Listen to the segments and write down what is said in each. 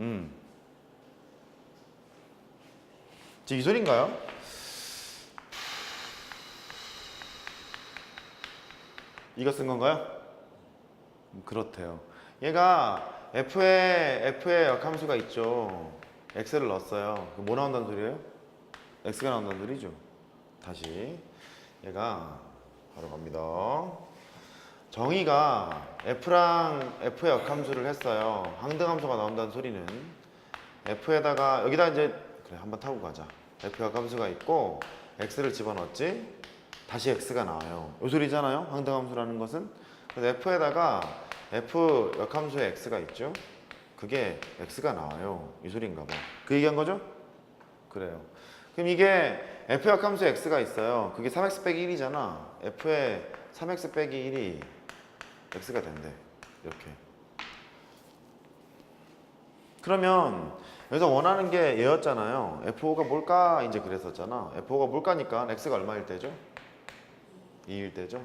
음. 지금 이 소리인가요? 이거 쓴 건가요? 음, 그렇대요. 얘가 f에 f에 역함수가 있죠. x를 넣었어요. 그뭐 나온다는 소리예요? x가 나온다는 소리죠. 다시 얘가 바로 갑니다. 정의가 f랑 f의 역함수를 했어요. 항등함수가 나온다는 소리는 f에다가 여기다 이제 그래 한번 타고 가자. f 역함수가 있고 x를 집어넣었지. 다시 x가 나와요. 요 소리잖아요. 항등함수라는 것은 그래서 f에다가 f 역함수의 x가 있죠. 그게 x가 나와요. 이 소리인가 봐. 그 얘기한 거죠? 그래요. 그럼 이게 f 역함수의 x가 있어요. 그게 3x 빼기 1이잖아. f의 3x 빼기 1이 x가 된대. 이렇게. 그러면 여기서 원하는 게 얘였잖아요. f5가 뭘까? 이제 그랬었잖아. f5가 뭘까니까 x가 얼마일 때죠? 2일 때죠.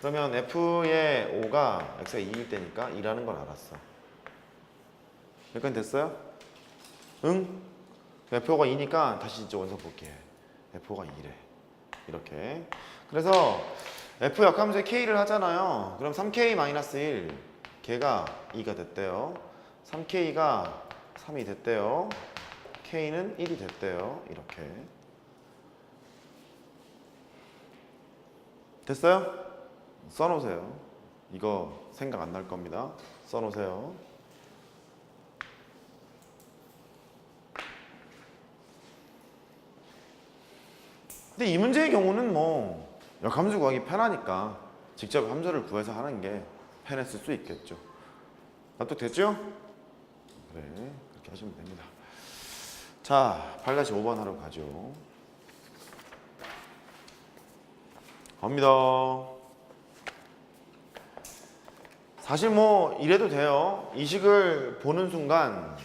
그러면 f의 5가 x가 2일 때니까 2라는 걸 알았어. 여기까지 됐어요? 응? f5가 2니까 다시 이제 원서 볼게. f5가 2래. 이렇게. 그래서 f 역함수에 k를 하잖아요. 그럼 3k-1 걔가 2가 됐대요. 3k가 3이 됐대요. k는 1이 됐대요. 이렇게. 됐어요? 써놓으세요. 이거 생각 안 날 겁니다. 써놓으세요. 근데 이 문제의 경우는 뭐역 함수 구하기 편하니까 직접 함수를 구해서 하는 게 편했을 수 있겠죠. 납득됐죠? 그래 그렇게 하시면 됩니다. 자 8-5번 하러 가죠. 갑니다. 사실 뭐 이래도 돼요. 이 식을 보는 순간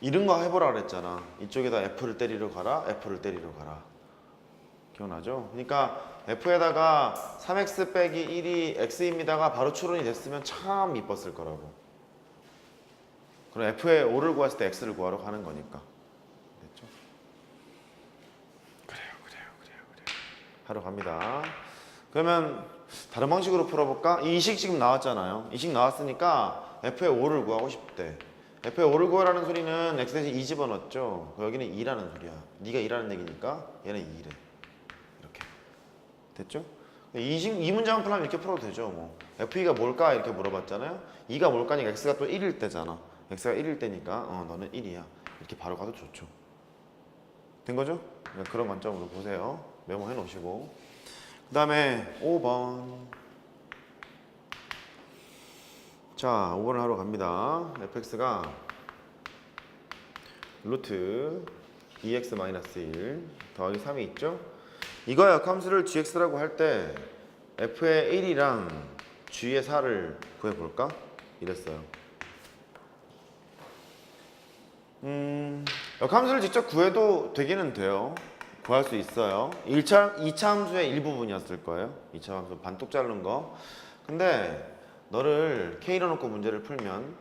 이런 거 해보라 그랬잖아. 이쪽에다 F를 때리러 가라, F를 때리러 가라. 기억나죠? 그러니까 F에다가 3x 빼기 1이 x입니다가 바로 추론이 됐으면 참 이뻤을 거라고. 그럼 F의 5를 구했을 때 x를 구하러 가는 거니까. 됐죠? 그래요, 그래요, 그래요, 그래요. 하러 갑니다. 그러면 다른 방식으로 풀어볼까? 이식 지금 나왔잖아요. 이식 나왔으니까 F의 5를 구하고 싶대. F의 5를 구하라는 소리는 X 대신 2 집어넣었죠. 여기는 2라는 소리야. 네가 2라는 얘기니까 얘는 2래. 됐죠? 이, 식, 이 문장을 풀려면 이렇게 풀어도 되죠. 뭐. F2가 뭘까? 이렇게 물어봤잖아요. 2가 뭘까니까 X가 또 1일 때잖아. X가 1일 때니까 어, 너는 1이야. 이렇게 바로 가도 좋죠. 된 거죠? 그러니까 그런 관점으로 보세요. 메모해 놓으시고. 그 다음에 5번 자 5번을 하러 갑니다 fx가 루트 2x-1 더하기 3이 있죠 이거 역함수를 gx라고 할 때 f의 1이랑 g의 4를 구해볼까? 이랬어요 음, 역함수를 직접 구해도 되기는 돼요 구할 수 있어요. 1차, 2차 함수의 일부분이었을 거예요. 2차 함수 반뚝 자른 거. 근데 너를 K로 놓고 문제를 풀면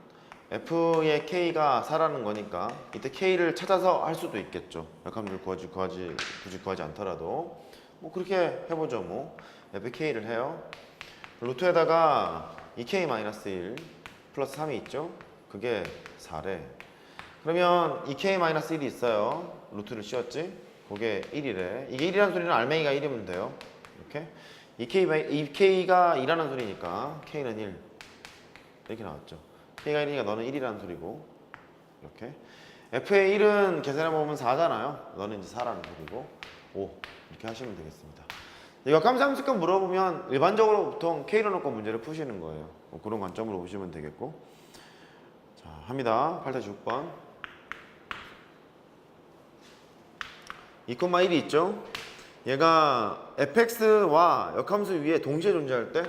F의 K가 4라는 거니까 이때 K를 찾아서 할 수도 있겠죠. 역함수를 구하지, 구하지, 굳이 구하지 않더라도. 뭐 그렇게 해보죠 뭐. F K를 해요. 루트에다가 2K-1 플러스 3이 있죠. 그게 4래. 그러면 2K-1이 있어요. 루트를 씌웠지. 그게 1이래. 이게 1이라는 소리는 알맹이가 1이면 돼요. 이렇게. 2K, 2K가 2라는 소리니까 K는 1. 이렇게 나왔죠. K가 1이니까 너는 1이라는 소리고. 이렇게. F의 1은 계산해보면 4잖아요. 너는 이제 4라는 소리고. 5. 이렇게 하시면 되겠습니다. 이거 감상식권 물어보면 일반적으로 보통 K로 놓고 문제를 푸시는 거예요. 뭐 그런 관점으로 보시면 되겠고. 자, 합니다. 8-6번. 2,1이 있죠? 얘가 fx와 역함수 위에 동시에 존재할 때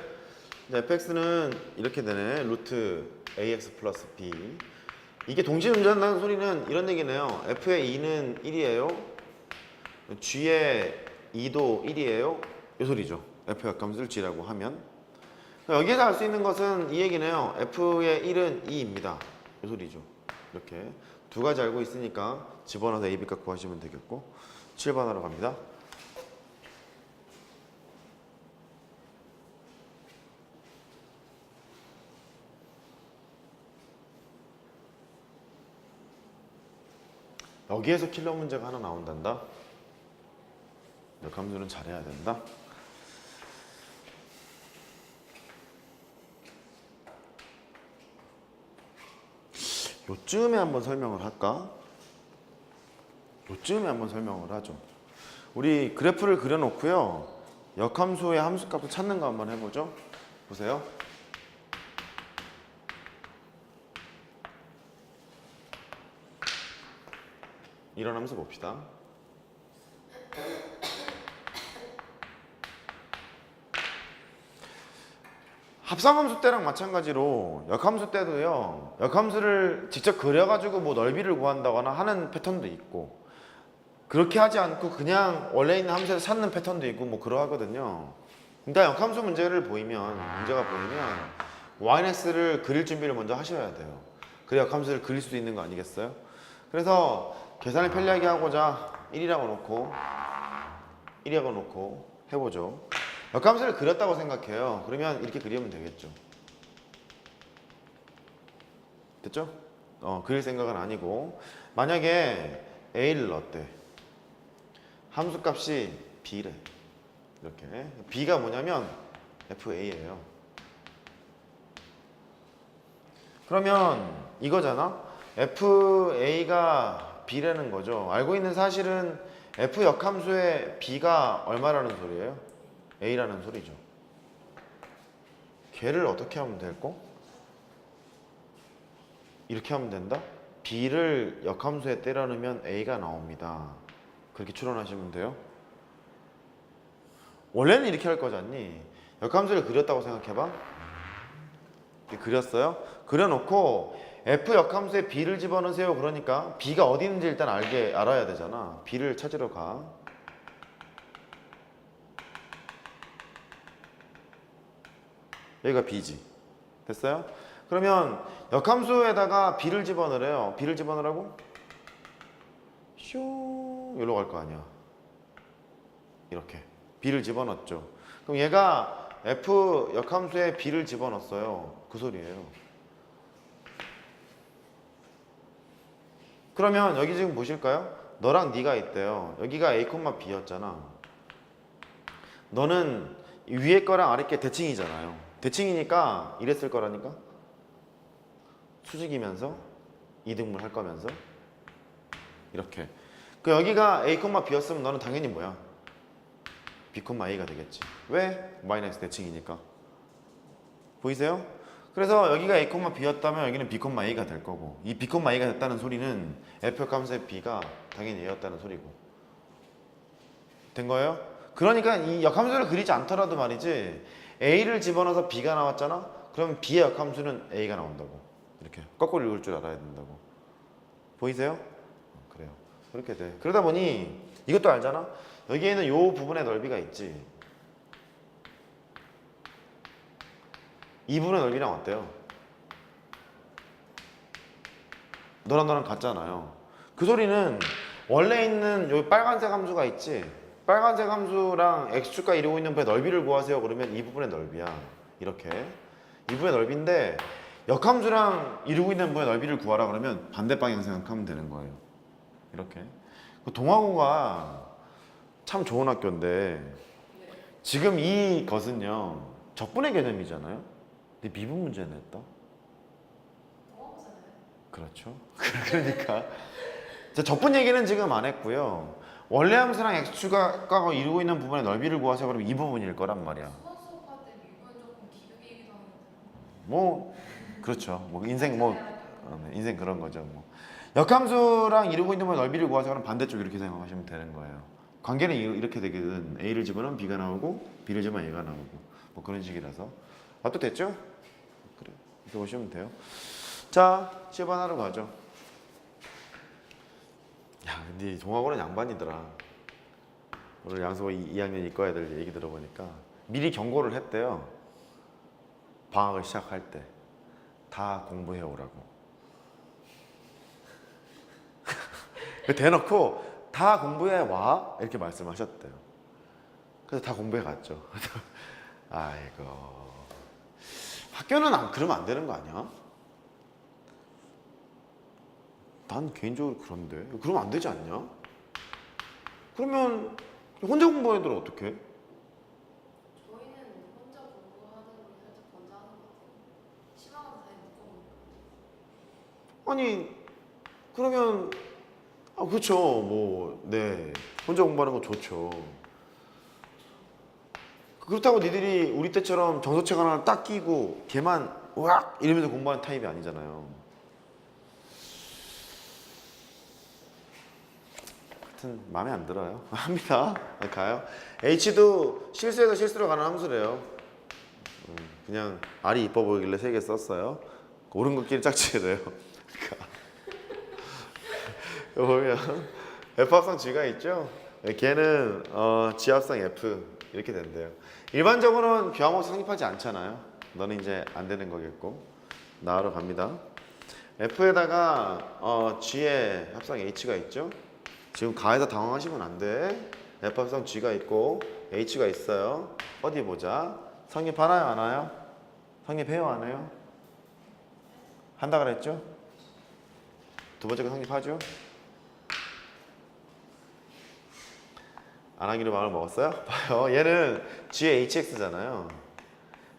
fx는 이렇게 되네 루트 ax 플러스 b 이게 동시에 존재한다는 소리는 이런 얘기네요 f의 2는 1이에요 g의 2도 1이에요 이 소리죠 f 역함수를 g라고 하면 여기에서 알 수 있는 것은 이 얘기네요. F의 1은 2입니다. 이 소리죠. 이렇게 두 가지 알고 있으니까 집어넣어서 A, B값 구하시면 되겠고 7번으로 갑니다. 여기에서 킬러 문제가 하나 나온단다. 역함수는 잘해야 된다. 요쯤에 한번 설명을 할까? 요쯤에 한번 설명을 하죠. 우리 그래프를 그려놓고요. 역함수의 함수값을 찾는 거 한번 해보죠. 보세요. 이런 함수 봅시다. 합성함수 때랑 마찬가지로 역함수 때도요. 역함수를 직접 그려가지고 뭐 넓이를 구한다거나 하는 패턴도 있고 그렇게 하지 않고 그냥 원래 있는 함수에서 찾는 패턴도 있고 뭐 그러하거든요. 근데 역함수 문제를 보이면 문제가 보이면 yx를 그릴 준비를 먼저 하셔야 돼요. 그래야 역함수를 그릴 수 있는 거 아니겠어요? 그래서 계산을 편리하게 하고자 1이라고 놓고 1이라고 놓고 해보죠. 역함수를 그렸다고 생각해요. 그러면 이렇게 그리면 되겠죠. 됐죠? 어, 그릴 생각은 아니고 만약에 a를 넣었대. 함수 값이 b래. 이렇게 b가 뭐냐면 fa예요. 그러면 이거잖아. fa가 b라는 거죠. 알고 있는 사실은 f 역함수의 b가 얼마라는 소리예요? A라는 소리죠. 걔를 어떻게 하면 될거? 이렇게 하면 된다? b를 역함수에 때려 넣으면 a가 나옵니다. 그렇게 추론하시면 돼요. 원래는 이렇게 할 거잖니. 역함수를 그렸다고 생각해봐. 그렸어요. 그려놓고 f 역함수에 b를 집어넣으세요. 그러니까 b가 어디 있는지 일단 알게 알아야 되잖아. b를 찾으러 가. 여기가 b지. 됐어요? 그러면 역함수에다가 b를 집어넣으래요. b를 집어넣으라고? 슝 여기로 갈 거 아니야. 이렇게 b를 집어넣었죠. 그럼 얘가 f 역함수에 b를 집어넣었어요. 그 소리예요. 그러면 여기 지금 보실까요? 너랑 네가 있대요. 여기가 a, b였잖아. 너는 위에 거랑 아래 게 대칭이잖아요. 대칭이니까 이랬을 거라니까. 수직이면서 이등분 할 거면서 이렇게. 그 여기가 a, b였으면 너는 당연히 뭐야? b, a가 되겠지. 왜? 마이너스 대칭이니까. 보이세요? 그래서 여기가 a, b였다면 여기는 b, a가 될 거고 이 b, a가 됐다는 소리는 f 함수의 b가 당연히 a였다는 소리고 된 거예요? 그러니까 이 역함수를 그리지 않더라도 말이지 a를 집어넣어서 b가 나왔잖아? 그럼 b의 역함수는 a가 나온다고 이렇게 거꾸로 읽을 줄 알아야 된다고 보이세요? 어, 그래요 그렇게 돼 그러다 보니 이것도 알잖아? 여기에는 요 부분의 넓이가 있지 이 부분의 넓이랑 어때요? 너랑 너랑 같잖아요. 그 소리는 원래 있는 여기 빨간색 함수가 있지. 빨간색 함수랑 x축과 이루고 있는 부분의 넓이를 구하세요. 그러면 이 부분의 넓이야. 이렇게. 이 부분의 넓이인데 역함수랑 이루고 있는 부분의 넓이를 구하라 그러면 반대 방향 생각하면 되는 거예요. 이렇게. 그 동아고가 참 좋은 학교인데 지금 이 것은요 적분의 개념이잖아요. 근데 미분 문제 냈다. 그렇죠. 그러니까 자, 적분 얘기는 지금 안 했고요. 원래 함수랑 x축과 이루고 있는 부분의 넓이를 구하세요. 그러면 이 부분일 거란 말이야. 뭐 그렇죠. 뭐 인생 뭐 어, 네, 인생 그런 거죠. 뭐 역함수랑 이루고 있는 부분의 넓이를 구하세요. 그럼 반대쪽 이렇게 생각하시면 되는 거예요. 관계는 이- 이렇게 되거든. a를 집어넣으면 b가 나오고 b를 집어넣으면 a가 나오고 뭐 그런 식이라서 맞도 됐죠? 그래 이렇게 보시면 돼요. 자 10번 하러 가죠. 야 근데 동학원은 양반이더라. 오늘 양수가 2학년 이과 애들 얘기 들어보니까 미리 경고를 했대요. 방학을 시작할 때 다 공부해 오라고. 대놓고 다 공부해 와 이렇게 말씀하셨대요. 그래서 다 공부해 갔죠. 아이고 학교는 안 그러면 안 되는 거 아니야? 난 개인적으로 그런데 그러면 안 되지 않냐? 그러면 혼자 공부하는 애들은 어떻게? 저희는 혼자 공부하는 걸 살짝 권장하는 것 같아요. 심화가 다들 묶어놓고. 아니 그러면 아 그렇죠 뭐네 혼자 공부하는 거 좋죠 그렇다고 니들이 우리 때처럼 정서책 하나 딱 끼고 걔만 으악 이러면서 공부하는 타입이 아니잖아요 하여튼 마음에 안 들어요 합니다 가요 H도 실수해서 실수로 가는 함수래요 음, 그냥 알이 이뻐 보이길래 세 개 썼어요 옳은 것끼리 짝지래요 보면 F 합성 G가 있죠. 걔는 어, G 합성 F 이렇게 된대요. 일반적으로는 교함없이 성립하지 않잖아요. 너는 이제 안 되는 거겠고 나으로 갑니다. F에다가 어, G의 합성 H가 있죠. 지금 가에서 당황하시면 안 돼. F 합성 G가 있고 H가 있어요. 어디 보자. 성립하나요, 안 와요? 성립해요, 안 해요? 한다 그랬죠? 두 번째 거 성립하죠? 안 하기로 마음을 먹었어요? 봐요. 얘는 G의 HX잖아요.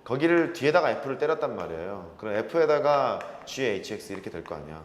거기를 뒤에다가 F를 때렸단 말이에요. 그럼 F에다가 G의 HX 이렇게 될 거 아니야.